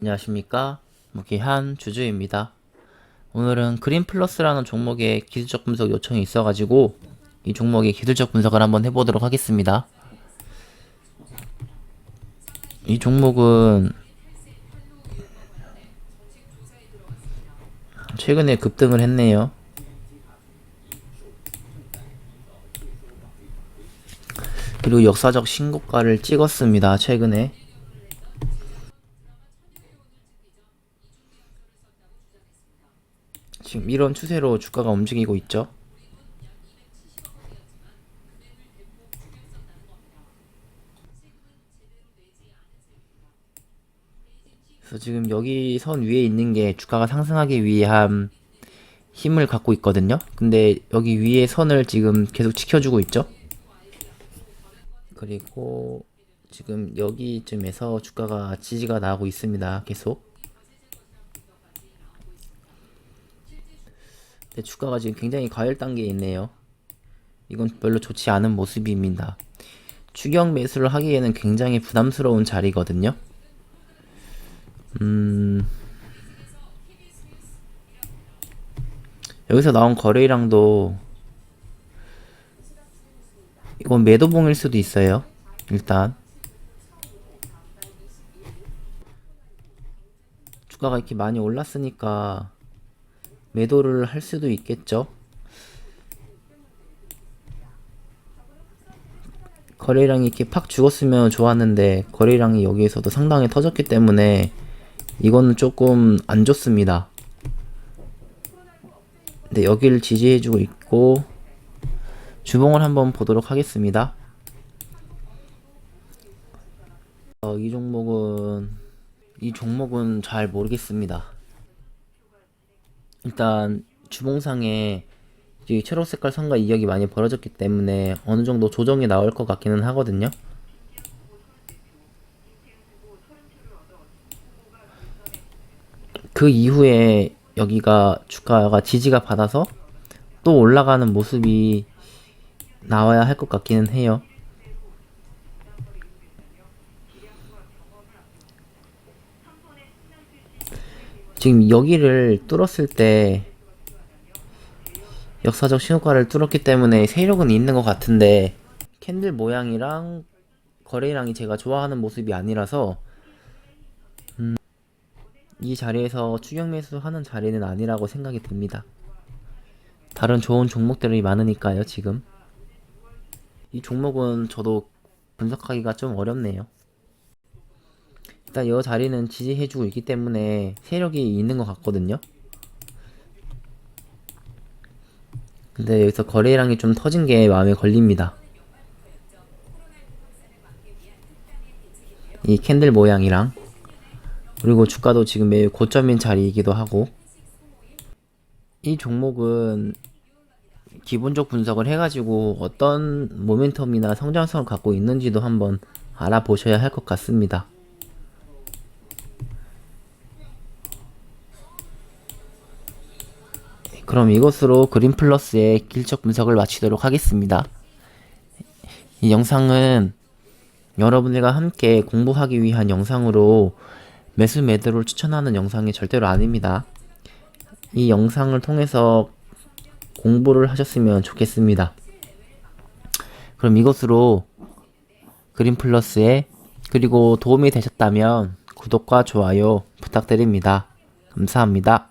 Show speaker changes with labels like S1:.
S1: 안녕하십니까? 무기한 주주입니다. 오늘은 그린 플러스라는 종목의 기술적 분석 요청이 있어가지고 이 종목의 기술적 분석을 한번 해보도록 하겠습니다. 이 종목은 최근에 급등을 했네요. 그리고 역사적 신고가를 찍었습니다 최근에 지금 이런 추세로 주가가 움직이고 있죠. 그래서 지금 여기 선 위에 있는 게 주가가 상승하기 위한 힘을 갖고 있거든요. 근데 여기 위에 선을 지금 계속 지켜주고 있죠. 그리고 지금 여기쯤에서 주가가 지지가 나오고 있습니다. 계속. 근데 주가가 지금 굉장히 과열 단계에 있네요. 이건 별로 좋지 않은 모습입니다. 추격 매수를 하기에는 굉장히 부담스러운 자리거든요. 음, 여기서 나온 거래량도 이건 매도봉일 수도 있어요. 일단 주가가 이렇게 많이 올랐으니까 매도를 할 수도 있겠죠. 거래량이 이렇게 팍 죽었으면 좋았는데 거래량이 여기에서도 상당히 터졌기 때문에 이거는 조금 안 좋습니다. 근데 여기를 지지해주고 있고 주봉을 한번 보도록 하겠습니다. 어, 이 종목은 이 종목은 잘 모르겠습니다. 일단 주봉상에 이 초록 색깔 선과 이격이 많이 벌어졌기 때문에 어느 정도 조정이 나올 것 같기는 하거든요. 그 이후에 여기가 주가가 지지가 받아서 또 올라가는 모습이 나와야 할 것 같기는 해요. 지금 여기를 뚫었을 때 역사적 신호가를 뚫었기 때문에 세력은 있는 것 같은데 캔들 모양이랑 거래량이 제가 좋아하는 모습이 아니라서 음, 이 자리에서 추격 매수하는 자리는 아니라고 생각이 듭니다. 다른 좋은 종목들이 많으니까요 지금 이 종목은 저도 분석하기가 좀 어렵네요. 일단 이 자리는 지지해주고 있기 때문에 세력이 있는 것 같거든요. 근데 여기서 거래량이 좀 터진 게 마음에 걸립니다. 이 캔들 모양이랑 그리고 주가도 지금 매우 고점인 자리이기도 하고 이 종목은 기본적 분석을 해가지고 어떤 모멘텀이나 성장성을 갖고 있는지도 한번 알아보셔야 할 것 같습니다. 그럼 이것으로 그린 플러스의 길적 분석을 마치도록 하겠습니다. 이 영상은 여러분들과 함께 공부하기 위한 영상으로 매수 매도를 추천하는 영상이 절대로 아닙니다. 이 영상을 통해서 공부를 하셨으면 좋겠습니다. 그럼 이것으로 그린 플러스에 그리고 도움이 되셨다면 구독과 좋아요 부탁드립니다. 감사합니다.